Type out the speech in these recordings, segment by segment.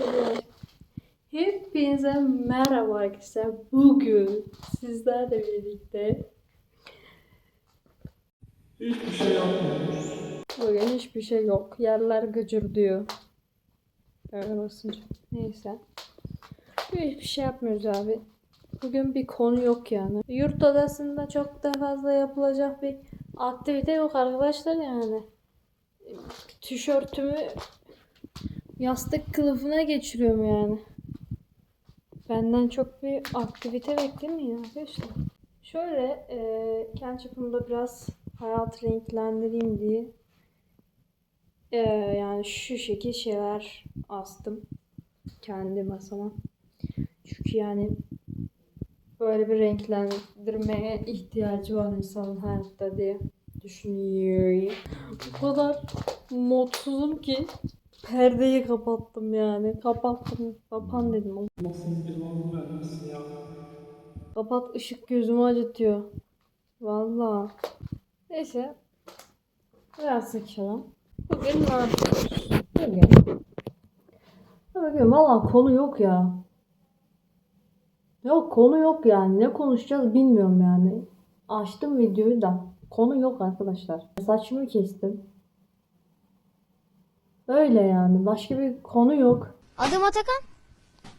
Hepinize merhaba arkadaşlar. Bugün sizlerle birlikte Hiçbir şey yapmıyoruz. bugün hiçbir şey yok. Yerler gıcır diyor. Böyle basınca. Neyse. Bugün hiçbir şey yapmıyoruz abi. Bugün bir konu yok yani. Yurt odasında çok da fazla yapılacak bir aktivite yok arkadaşlar yani. Tişörtümü yastık kılıfına geçiriyorum yani. Benden çok bir aktivite beklemiyor arkadaşlar. Şöyle e, kendi çapımda biraz hayat renklendireyim diye e, yani şu şekil şeyler astım kendi masama. Çünkü yani böyle bir renklendirmeye ihtiyacı var insanın hayatta diye düşünüyorum. Bu kadar mutsuzum ki perdeyi kapattım yani. Kapattım. Kapan dedim. Nasıl. Kapat ışık gözümü acıtıyor. Valla. Neyse. Biraz sıçalım. Bugün ne yapıyoruz? Bugün. Bugün valla konu yok ya. Yok konu yok yani. Ne konuşacağız bilmiyorum yani. Açtım videoyu da. Konu yok arkadaşlar. Saçımı kestim. Öyle yani. Başka bir konu yok. Adım Atakan.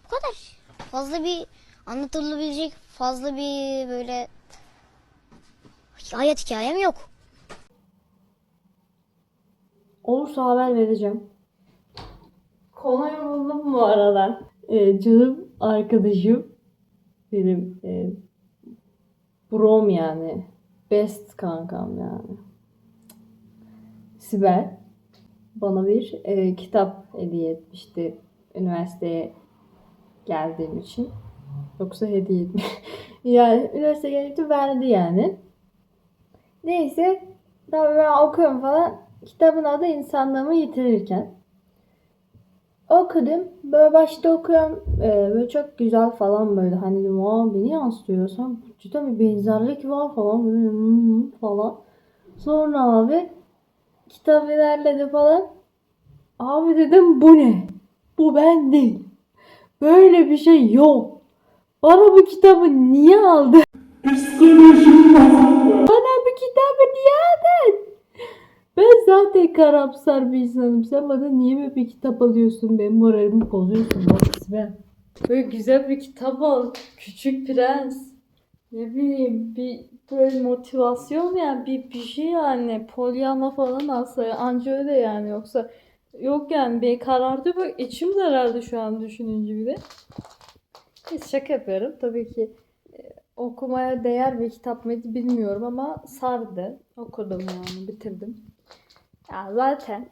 Bu kadar. Fazla bir anlatılabilecek fazla bir böyle hayat hikayem yok. Olursa haber vereceğim. Konuyu buldum bu arada. Ee, canım arkadaşım benim e, brom yani. Best kankam yani. Sibel bana bir e, kitap hediye etmişti üniversiteye geldiğim için. Yoksa hediye etmiş. yani üniversiteye geldiğimde verdi yani. Neyse tabii ben okuyorum falan. Kitabın adı İnsanlığımı Yitirirken. Okudum. Böyle başta okuyorum. Ee, böyle çok güzel falan böyle. Hani dedim aa beni yansıtıyor. Sonra cidden bir benzerlik var falan. Böyle, falan. Sonra abi kitap ilerledi falan. Abi dedim bu ne? Bu ben değil. Böyle bir şey yok. Bana bu kitabı niye aldın? Bana bu kitabı niye aldın? Ben zaten karamsar bir insanım. Sen bana niye böyle bir kitap alıyorsun? Benim moralimi bozuyorsun bak ben. Böyle güzel bir kitap al. Küçük Prens. Ne bileyim bir böyle motivasyon yani bir, bir şey yani. Pollyanna falan alsa anca öyle yani yoksa yok yani bir karardı bak içim zarardı şu an düşününce bir de. Biz şaka yapıyorum. Tabii ki okumaya değer bir kitap mıydı bilmiyorum ama sardı. Okudum yani bitirdim. Ya zaten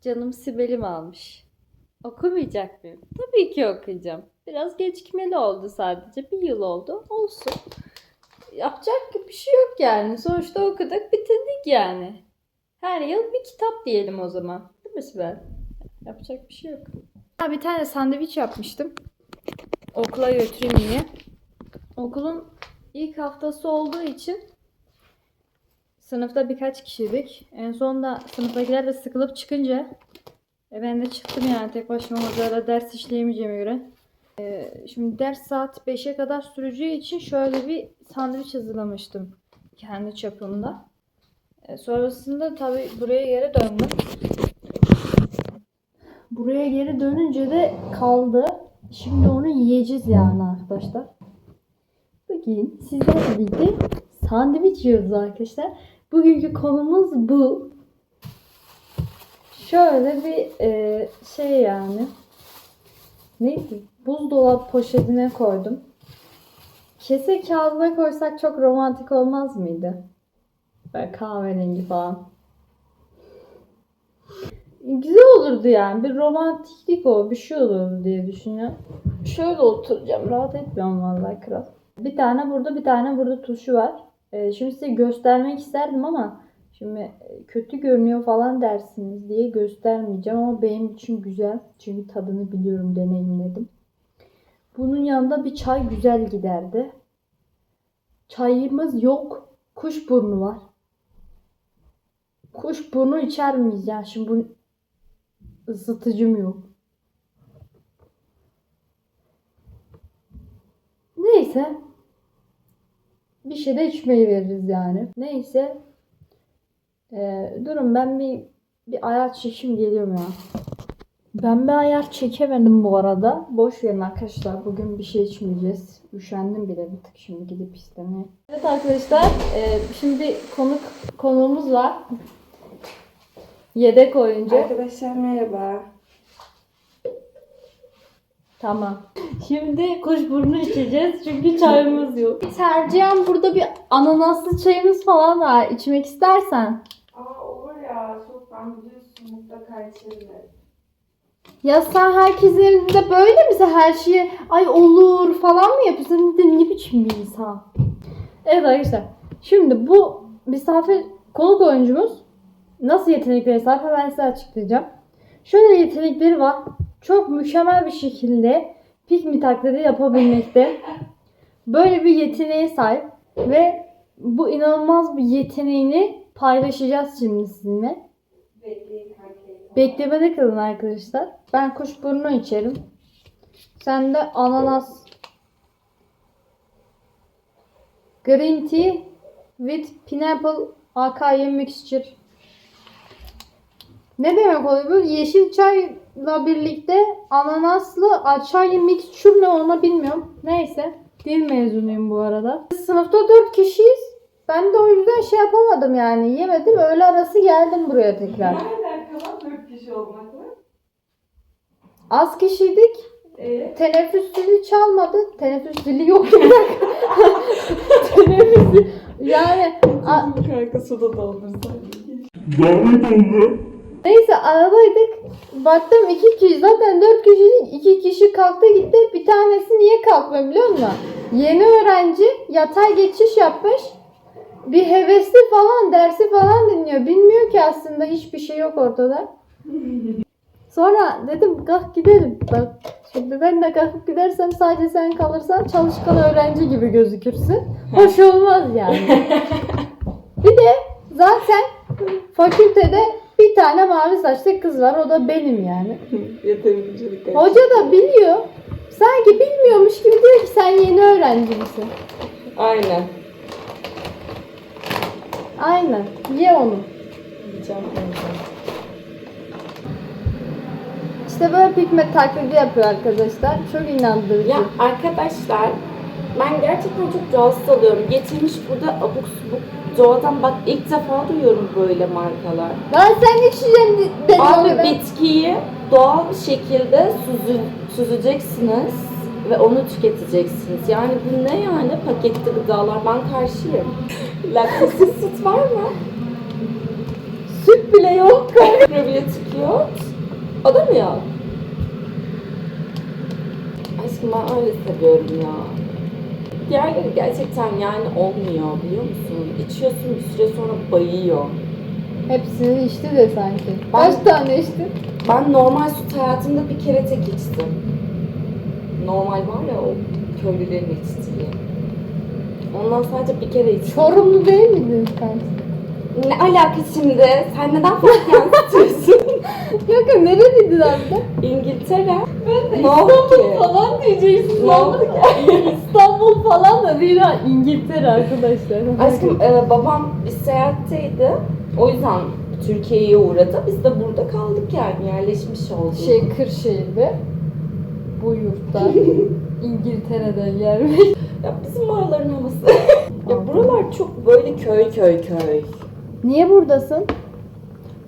canım Sibel'im almış. Okumayacak mıyım? Tabii ki okuyacağım. Biraz gecikmeli oldu sadece. Bir yıl oldu. Olsun. Yapacak bir şey yok yani. Sonuçta okuduk bitirdik yani. Her yıl bir kitap diyelim o zaman. Değil mi Sibel? Yapacak bir şey yok. Ha, bir tane sandviç yapmıştım. Okula götüreyim diye. Okulun ilk haftası olduğu için sınıfta birkaç kişiydik. En sonunda sınıftakiler de sıkılıp çıkınca e ben de çıktım yani tek başıma hocayla ders işleyemeyeceğime göre. E, şimdi ders saat 5'e kadar süreceği için şöyle bir sandviç hazırlamıştım kendi çapımda. E, sonrasında tabii buraya geri döndüm. Buraya geri dönünce de kaldı. Şimdi onu yiyeceğiz yani arkadaşlar. Bugün sizlerle birlikte sandviç yiyoruz arkadaşlar. Bugünkü konumuz bu. Şöyle bir e, şey yani. Neydi? Buzdolap poşetine koydum. Kese kağıdına koysak çok romantik olmaz mıydı? Böyle kahverengi falan. Güzel olurdu yani. Bir romantiklik o. Bir şey olurdu diye düşünüyorum. Şöyle oturacağım. Rahat etmiyorum vallahi kral. Bir tane burada bir tane burada tuşu var. Ee, şimdi size göstermek isterdim ama Şimdi e, kötü görünüyor falan dersiniz diye göstermeyeceğim ama benim için güzel. Çünkü tadını biliyorum, deneyimledim. Bunun yanında bir çay güzel giderdi. Çayımız yok. Kuşburnu var. Kuşburnu içer miyiz? Yani şimdi bunun ısıtıcım yok. Neyse. Bir şey de içmeyi veririz yani. Neyse ee, durun ben bir bir ayar çekim geliyorum ya. Ben bir ayar çekemedim bu arada. Boş verin arkadaşlar. Bugün bir şey içmeyeceğiz. Üşendim bile bir tık şimdi gidip istemeye. Evet arkadaşlar. e, şimdi konuk konuğumuz var. Yedek oyuncu. Arkadaşlar merhaba. Tamam. Şimdi kuşburnu içeceğiz çünkü çayımız yok. Tercihen burada bir ananaslı çayımız falan var. İçmek istersen. Ben biliyorsun mutlaka içerim. Ya sen herkesin elinde böyle misin? Her şeye ay olur falan mı yapıyorsun? De ne biçim bir insan? Evet arkadaşlar. Şimdi bu misafir konuk oyuncumuz nasıl yeteneklere sahip hemen size açıklayacağım. Şöyle yetenekleri var. Çok mükemmel bir şekilde pikmi taklidi yapabilmekte. Böyle bir yeteneğe sahip ve bu inanılmaz bir yeteneğini paylaşacağız şimdi sizinle. Beklemede kalın arkadaşlar. Ben kuşburnu içerim. Sen de ananas. Green tea with pineapple AKY mixture. Ne demek oluyor bu? Yeşil çayla birlikte ananaslı açay mixture ne onu bilmiyorum. Neyse. Dil mezunuyum bu arada. Sınıfta 4 kişiyiz. Ben de o yüzden şey yapamadım yani. Yemedim. Öğle arası geldim buraya tekrar. Nereden kalan 4 kişi olmakla? Az kişiydik. Ee, Teneffüs zili çalmadı. Teneffüs zili yok. Teneffüs zili- Yani a- kanka suda doldursaydın. Davet oldu. neyse aradaydık. Baktım iki kişi zaten dört kişiydik. iki kişi kalktı gitti. Bir tanesi niye kalkmıyor biliyor musun? Yeni öğrenci yatay geçiş yapmış. Bir hevesli falan dersi falan dinliyor. Bilmiyor ki aslında hiçbir şey yok ortada. Sonra dedim kalk gidelim. Bak şimdi ben de kalkıp gidersem sadece sen kalırsan çalışkan öğrenci gibi gözükürsün. Hoş olmaz yani. bir de zaten fakültede bir tane mavi saçlı kız var. O da benim yani. Yeteneklilik. Hoca da biliyor. Sanki bilmiyormuş gibi diyor ki sen yeni öğrenci misin? Aynen. Aynen. Ye onu. İşte böyle pigment taklidi yapıyor arkadaşlar. Çok inandırıcı. Ya arkadaşlar ben gerçekten çok rahatsız oluyorum. Getirmiş burada abuk subuk doğadan bak ilk defa duyuyorum böyle markalar. Ben sen içeceğim de- dedim Abi bitkiyi doğal bir şekilde süzü, süzeceksiniz ve onu tüketeceksiniz. Yani bu ne yani paketli gıdalar ben karşıyım. Laktozsuz süt var mı? Süt bile yok. Probiyotik yoğurt. O da mı yok? Aşkım ben öyle seviyorum ya. Diğerleri gerçekten yani olmuyor biliyor musun? İçiyorsun bir süre sonra bayıyor. Hepsini içti de sanki. Ben- Kaç tane içti? Ben normal süt hayatımda bir kere tek içtim. Normal var ya o köylülerin içtiği. Ondan sadece bir kere içtim. Çorumlu değil miydin sen? Ne alaka şimdi? Sen neden fark yansıtıyorsun? Yok ya nereliydin abla? İngiltere. Ben de İstanbul falan diyeceksin. Ne oldu ki? İstanbul falan da değil ha. İngiltere arkadaşlar. Aşkım e, babam bir seyahatteydi. O yüzden Türkiye'ye uğradı. Biz de burada kaldık yani yerleşmiş olduk. Şey Kırşehir'de. Bu yurtta. İngiltere'den gelmiş. Ya bizim oraların havası. ya buralar çok böyle köy köy köy. Niye buradasın?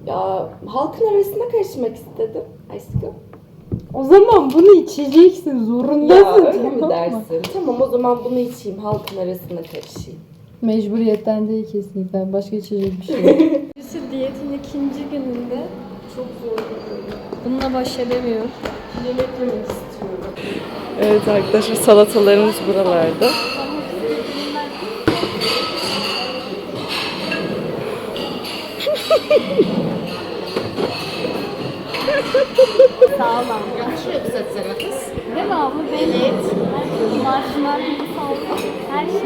Ya halkın arasına karışmak istedim aşkım. O zaman bunu içeceksin. Ya Zorundasın. öyle mi dersin? Tamam o zaman bunu içeyim halkın arasına karışayım. Mecburiyetten değil kesinlikle. Başka içecek bir şey yok. Birisi diyetin ikinci gününde çok zor Bununla baş edemiyor. Yemek yemek istiyorum. Evet arkadaşlar salatalarımız buralarda. Devamlı belet, marshmallow salsa, her şey.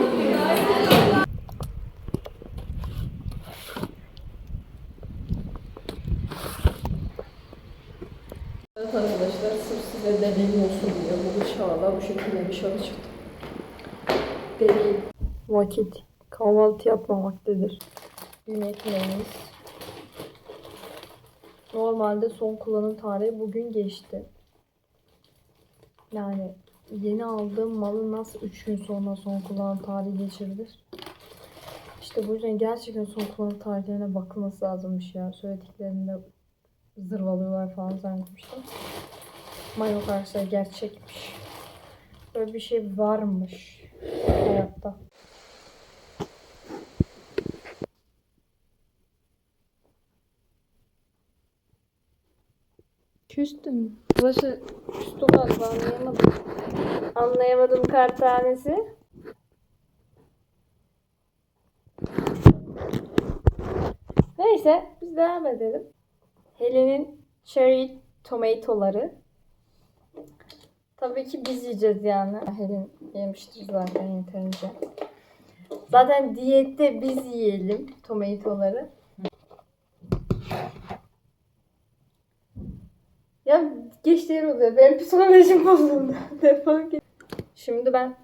Evet arkadaşlar size deneyim olsun diye bu bıçağla bu şekilde dışarı çıktım. değil. Vakit kahvaltı yapmamaktadır. Dün ekmeğimiz. Normalde son kullanım tarihi bugün geçti. Yani yeni aldığım malı nasıl 3 gün sonra son kullanım tarihi geçirilir? İşte bu yüzden gerçekten son kullanım tarihlerine bakılması lazımmış ya. Söylediklerinde zırvalıyorlar falan zannetmiştim. Ama yok arkadaşlar gerçekmiş. Böyle bir şey varmış hayatta. Küstüm. Başı küstü galiba anlayamadım. Anlayamadım kart tanesi. Neyse biz devam edelim. Helen'in cherry tomatoları. Tabii ki biz yiyeceğiz yani. Helen yemiştir zaten yeterince. Zaten diyette biz yiyelim tomatoları. Ya geçtiğim oluyor. Benim psikolojim bozuldu. Defol git. Şimdi ben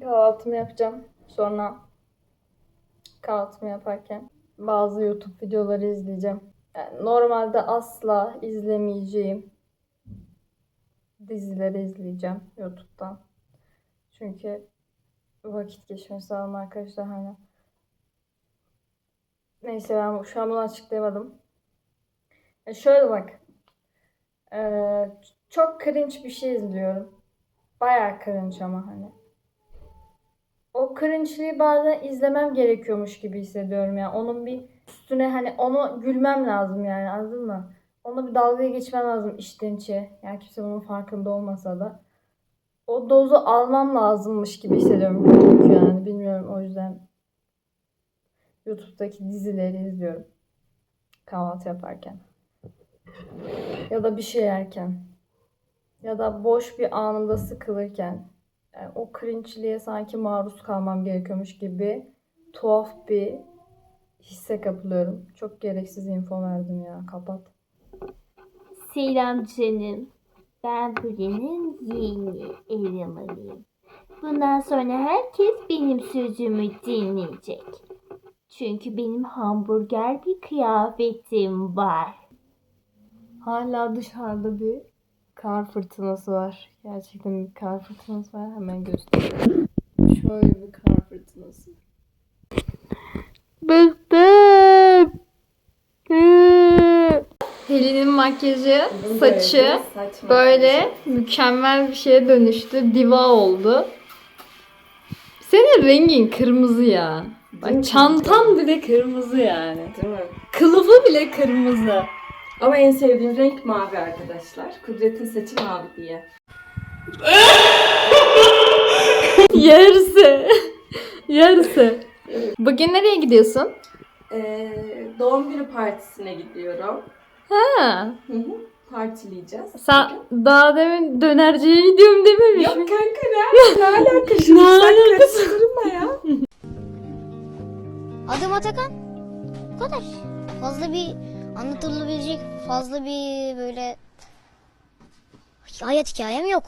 kahvaltımı yapacağım. Sonra kahvaltımı yaparken bazı YouTube videoları izleyeceğim. Yani normalde asla izlemeyeceğim dizileri izleyeceğim YouTube'dan. Çünkü vakit geçmesi lazım arkadaşlar hani. Neyse ben şu an bunu açıklayamadım. E şöyle bak. Ee, çok cringe bir şey izliyorum. Bayağı cringe ama hani. O cringe'liği bazen izlemem gerekiyormuş gibi hissediyorum ya. Onun bir üstüne hani onu gülmem lazım yani anladın mı? Ona bir dalgaya geçmem lazım içten içe. Yani kimse bunun farkında olmasa da. O dozu almam lazımmış gibi hissediyorum. Çünkü yani bilmiyorum o yüzden YouTube'daki dizileri izliyorum. Kahvaltı yaparken. Ya da bir şey yerken. Ya da boş bir anımda sıkılırken. Yani o cringe'liğe sanki maruz kalmam gerekiyormuş gibi tuhaf bir hisse kapılıyorum. Çok gereksiz info verdim ya. Kapat. Selam canım. Ben buranın yeni elemanıyım. Bundan sonra herkes benim sözümü dinleyecek. Çünkü benim hamburger bir kıyafetim var. Hala dışarıda bir kar fırtınası var. Gerçekten bir kar fırtınası var. Hemen göstereyim. Şöyle bir kar fırtınası. Bıktım. Helen'in makyajı, saçı böyle mükemmel bir şeye dönüştü. Diva oldu. Senin rengin kırmızı ya. Bak çantan bile kırmızı yani. Değil mi? Kılıfı bile kırmızı. Ama en sevdiğim renk mavi arkadaşlar. Kudret'in saçı mavi diye. Yarısı. Yarısı. Bugün nereye gidiyorsun? Ee, doğum günü partisine gidiyorum. Ha. Hı hı. Partileyeceğiz. Sen daha demin dönerciye gidiyorum dememiş Yok mi? kanka ne, ne alakası? Ne Sen alakası? karıştırma ya. Adım Atakan. Bu kadar. Fazla bir anlatılabilecek fazla bir böyle hayat hikayem yok.